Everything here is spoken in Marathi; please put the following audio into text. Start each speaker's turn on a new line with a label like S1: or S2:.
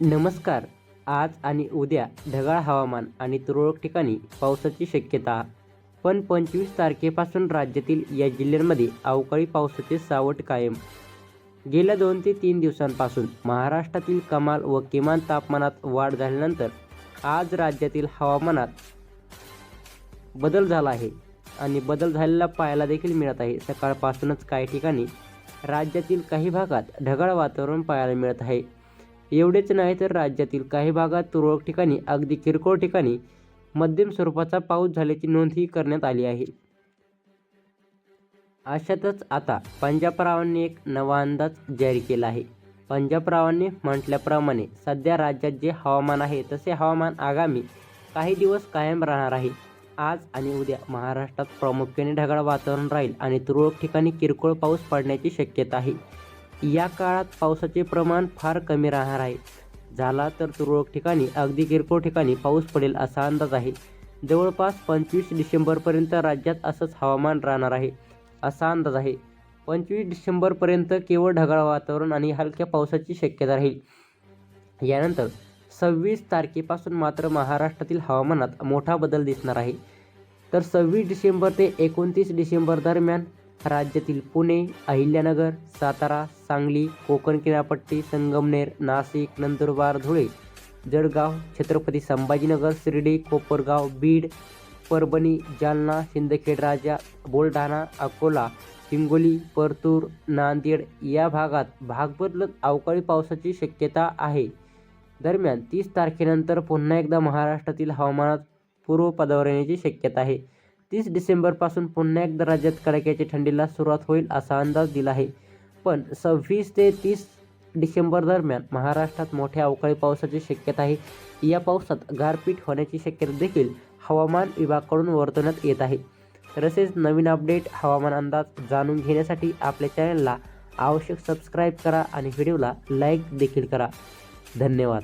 S1: नमस्कार. आज आणि उद्या ढगाळ हवामान आणि तुरळक ठिकाणी पावसाची शक्यता. पण पंचवीस तारखेपासून राज्यातील या जिल्ह्यांमध्ये अवकाळी पावसाचे सावट कायम. गेल्या दोन ते तीन दिवसांपासून महाराष्ट्रातील कमाल व किमान तापमानात वाढ झाल्यानंतर आज राज्यातील हवामानात बदल झाला आहे आणि बदल झालेला पाहायला देखील मिळत आहे. सकाळपासूनच काही ठिकाणी राज्यातील काही भागात ढगाळ वातावरण पाहायला मिळत आहे. एवढेच नाही तर राज्यातील काही भागात तुरळक ठिकाणी अगदी किरकोळ ठिकाणी मध्यम स्वरूपाचा पाऊस झाल्याची नोंदही करण्यात आली आहे. अशातच आता पंजाबरावांनी एक नवा अंदाज जारी केला आहे. पंजाबरावांनी म्हटल्याप्रमाणे सध्या राज्यात जे हवामान आहे तसे हवामान आगामी काही दिवस कायम राहणार आहे. आज आणि उद्या महाराष्ट्रात प्रामुख्याने ढगाळ वातावरण राहील आणि तुरळक ठिकाणी किरकोळ पाऊस पडण्याची शक्यता आहे. या काळात पावसाचे प्रमाण फार कमी राहणार आहे. झाला तर तुरळक ठिकाणी अगदी किरकोळ ठिकाणी पाऊस पडेल असा अंदाज आहे. जवळपास पंचवीस डिसेंबरपर्यंत राज्यात असंच हवामान राहणार आहे असा अंदाज आहे. पंचवीस डिसेंबरपर्यंत केवळ ढगाळ वातावरण आणि हलक्या पावसाची शक्यता राहील. यानंतर सव्वीस तारखेपासून मात्र महाराष्ट्रातील हवामानात मोठा बदल दिसणार आहे. तर सव्वीस डिसेंबर ते एकोणतीस डिसेंबर दरम्यान राज्यातील पुणे अहिल्यानगर सातारा सांगली कोकण किनारपट्टी संगमनेर नाशिक नंदुरबार धुळे जळगाव छत्रपती संभाजीनगर शिर्डी कोपरगाव बीड परभणी जालना सिंदखेड राजा बुलढाणा अकोला हिंगोली परतूर नांदेड या भागात भाग बदलत अवकाळी पावसाची शक्यता आहे. दरम्यान तीस तारखेनंतर पुन्हा एकदा महाराष्ट्रातील हवामानात पूर्वपदावर येण्याची शक्यता आहे. तीस डिसेंबरपासून पुन्हा एकदा राज्यात कडाक्याच्या थंडीला सुरुवात होईल असा अंदाज दिला आहे. पण सव्वीस ते तीस डिसेंबर दरम्यान महाराष्ट्रात मोठ्या अवकाळी पावसाची शक्यता आहे. या पावसात गारपीट होण्याची शक्यता देखील हवामान विभागाकडून वर्तवण्यात येत आहे. तसेच नवीन अपडेट हवामान अंदाज जाणून घेण्यासाठी आपल्या चॅनलला आवश्यक सबस्क्राईब करा आणि व्हिडिओला लाईक देखील करा. धन्यवाद.